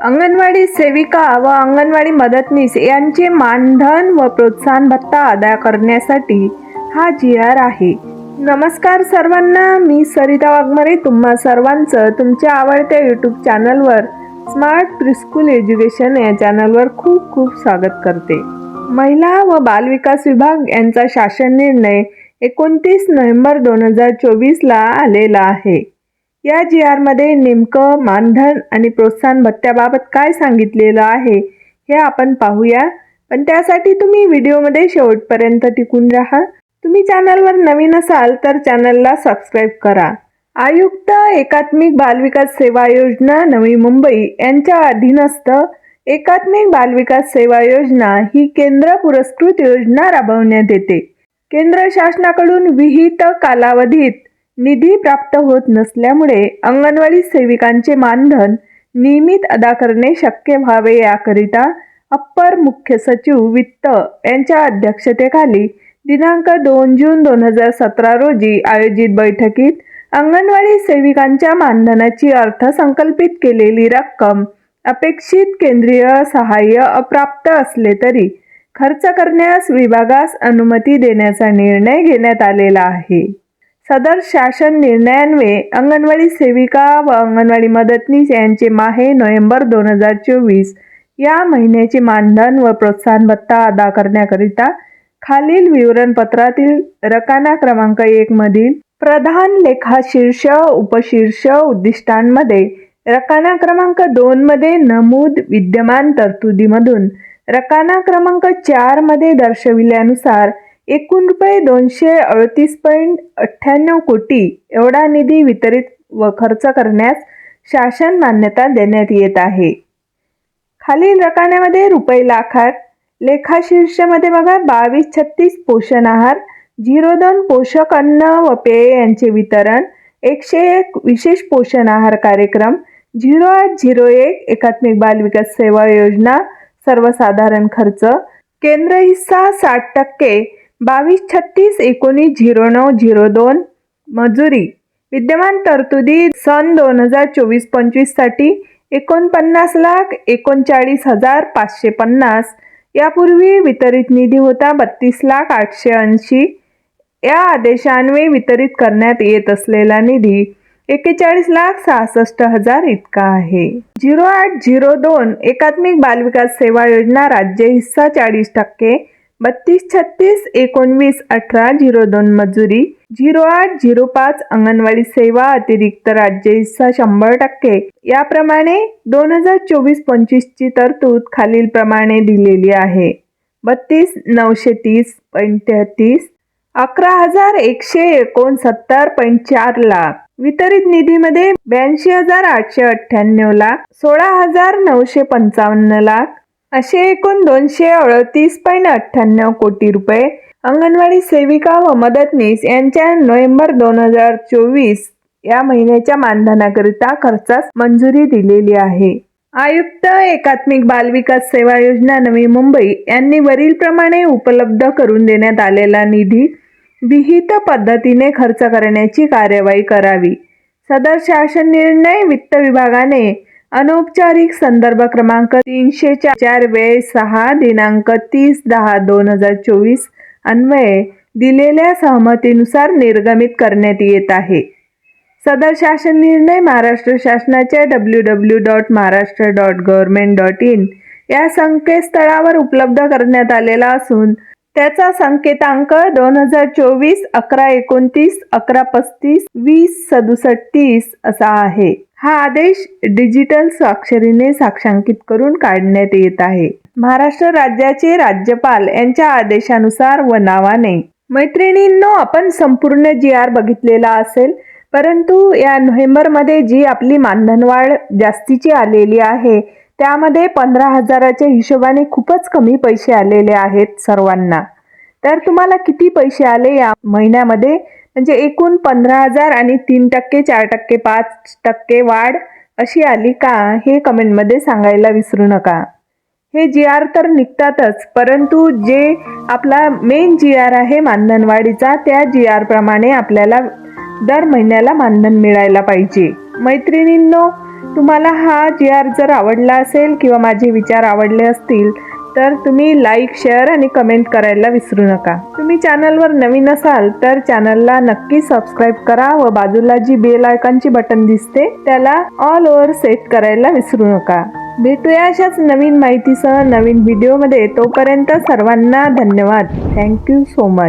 अंगणवाडी सेविका व अंगणवाडी मदतनीस यांचे मानधन व प्रोत्साहन भत्ता अदा करण्यासाठी हा जी आर आहे. नमस्कार सर्वांना मी सरिता वाघमारे. तुम्हा सर्वांचं तुमच्या आवडत्या यूट्यूब चॅनलवर स्मार्ट प्रिस्कूल एज्युकेशन या चॅनलवर खूप खूप स्वागत करते. महिला व बालविकास विभाग यांचा शासन निर्णय एकोणतीस नोव्हेंबर दोन हजार चोवीसला आलेला आहे. या जी आरमध्ये नेमकं मानधन आणि प्रोत्साहन भत्त्याबाबत काय सांगितलेलं आहे हे आपण पाहूया. पण त्यासाठी तुम्ही व्हिडिओमध्ये शेवटपर्यंत टिकून राहा. तुम्ही चॅनलवर नवीन असाल तर चॅनलला सबस्क्राईब करा. आयुक्त एकात्मिक बालविकास सेवा योजना नवी मुंबई यांच्या अधीनस्थ एकात्मिक बालविकास सेवा योजना ही केंद्र पुरस्कृत योजना राबवण्यात येते. केंद्र शासनाकडून विहित कालावधीत निधी प्राप्त होत नसल्यामुळे अंगणवाडी सेविकांचे मानधन नियमित अदा करणे शक्य व्हावे याकरिता अप्पर मुख्य सचिव वित्त यांच्या अध्यक्षतेखाली दिनांक दोन जून दोन हजार सतरा रोजी आयोजित बैठकीत अंगणवाडी सेविकांच्या मानधनाची अर्थसंकल्पित केलेली रक्कम अपेक्षित केंद्रीय सहाय्य अप्राप्त असले तरी खर्च करण्यास विभागास अनुमती देण्याचा निर्णय घेण्यात आलेला आहे. सदर शासन निर्णयान्वये अंगणवाडी सेविका व अंगणवाडी मदतनीस यांचे माहे नोव्हेंबर दोन हजार चोवीस. या महिन्याचे मानधन व प्रोत्साहन भत्ता अदा करण्याकरिता खालील विवरणपत्रातील रकाना क्रमांक एकमधील प्रधान लेखाशीर्ष उपशीर्ष उद्दिष्टांमध्ये रकाना क्रमांक दोनमध्ये नमूद विद्यमान तरतुदीमधून रकाना क्रमांक चारमध्ये दर्शविल्यानुसार एकूण रुपये दोनशे अडतीस पॉईंट अठ्ठ्याण्णव कोटी एवढा निधी वितरित व खर्च करण्यास शासन मान्यता देण्यात येत आहे. खालील रकान्यामध्ये रुपये लाखात लेखाशीर्षमध्ये बघा बावीस छत्तीस पोषण आहार झिरो दोन पोषक अन्न व पेय यांचे वितरण एकशे एक विशेष पोषण आहार कार्यक्रम झिरो आठ झिरो एक एकात्मिक बाल विकास सेवा योजना सर्वसाधारण खर्च केंद्र हिस्सा साठ टक्के बावीस छत्तीस एकोणीस झिरो नऊ झिरो दोन. मजुरी. विद्यमान तरतुदी सन दोन हजार चोवीस पंचवीससाठी एकोणपन्नास लाख एकोणचाळीस हजार पाचशे पन्नास. यापूर्वी वितरित निधी होता बत्तीस लाख आठशे ऐंशी. या आदेशान्वये वितरित करण्यात येत असलेला निधी एक्केचाळीस लाख सहासष्ट हजार इतका आहे. झिरो आठ झिरो दोन एकात्मिक बालविकास सेवा योजना राज्य हिस्सा चाळीस टक्के बत्तीस छत्तीस एकोणवीस अठरा झिरो दोन मजुरी झिरो आठ झिरो पाच अंगणवाडी सेवा अतिरिक्त राज्य हिस्सा शंभर टक्के. याप्रमाणे दोन हजार चोवीस पंचवीसची तरतूद खालील प्रमाणे दिलेली आहे. बत्तीस नऊशे तीस पॉईंट तेहतीस अकरा हजार एकशे एकोणसत्तर पॉईंट चार लाख. वितरित निधीमध्ये ब्याऐंशी हजार आठशे अठ्ठ्याण्णव लाख सोळा हजार नऊशे पंचावन्न लाख असे एकूण दोनशे अडतीस पॉईंट अठ्ठ्याण्णव कोटी रुपये. अंगणवाडी सेविका व मदतनीस यांच्या नोव्हेंबर दोन हजार चोवीस या महिन्याच्या मानधनाकरिता खर्चास मंजुरी दिलेली आहे. आयुक्त एकात्मिक बालविकास सेवा योजना नवी मुंबई यांनी वरीलप्रमाणे उपलब्ध करून देण्यात आलेला निधी विहित पद्धतीने खर्च करण्याची कार्यवाही करावी. सदर शासन निर्णय वित्त विभागाने अनौपचारिक संदर्भ क्रमांक तीनशे चार. वेळ सहा दिनांक तीस दहा दोन हजार चोवीस अन्वये दिलेल्या सहमतीनुसार निर्गमित करण्यात येत आहे. सदर शासन निर्णय महाराष्ट्र शासनाच्या W W dot Maharashtra dot government dot in या संकेतस्थळावर उपलब्ध करण्यात आलेला असून त्याचा संकेतांक दोन हजार चोवीस अकरा एकोणतीस अकरा पस्तीस वीस सदुसष्ट तीस असा आहे. हा आदेश डिजिटल स्वाक्षरीने साक्षांकित करून काढण्यात येत आहे. महाराष्ट्र राज्याचे राज्यपाल यांच्या आदेशानुसार व नावाने. मैत्रिणींनो आपण संपूर्ण जी आर बघितलेला असेल परंतु या नोव्हेंबरमध्ये जी आपली मानधनवाढ जास्तीची आलेली आहे त्यामध्ये पंधरा हजाराच्या हिशोबाने खूपच कमी पैसे आलेले आहेत सर्वांना. तर तुम्हाला किती पैसे आले या महिन्यामध्ये? म्हणजे एकूण पंधरा हजार आणि तीन टक्के चार टक्के पाच टक्के वाढ अशी आली का हे कमेंटमध्ये सांगायला विसरू नका. हे जी आर तर निघतातच परंतु जे आपला मेन जी आर आहे मानधनवाढीचा त्या जी आर प्रमाणे आपल्याला दर महिन्याला मानधन मिळायला पाहिजे. मैत्रिणींनो तुम्हाला हा जी आर जर आवडला असेल किंवा माझे विचार आवडले असतील तर तुम्ही लाईक शेअर आणि कमेंट करायला विसरू नका. तुम्ही चॅनलवर नवीन असाल तर चॅनलला नक्की सबस्क्राईब करा व बाजूला जी बेल आयकॉनची बटन दिसते त्याला ऑल ओव्हर सेट करायला विसरू नका. भेटूया अशाच नवीन माहितीसह नवीन व्हिडिओमध्ये तोपर्यंत सर्वांना धन्यवाद. Thank you so much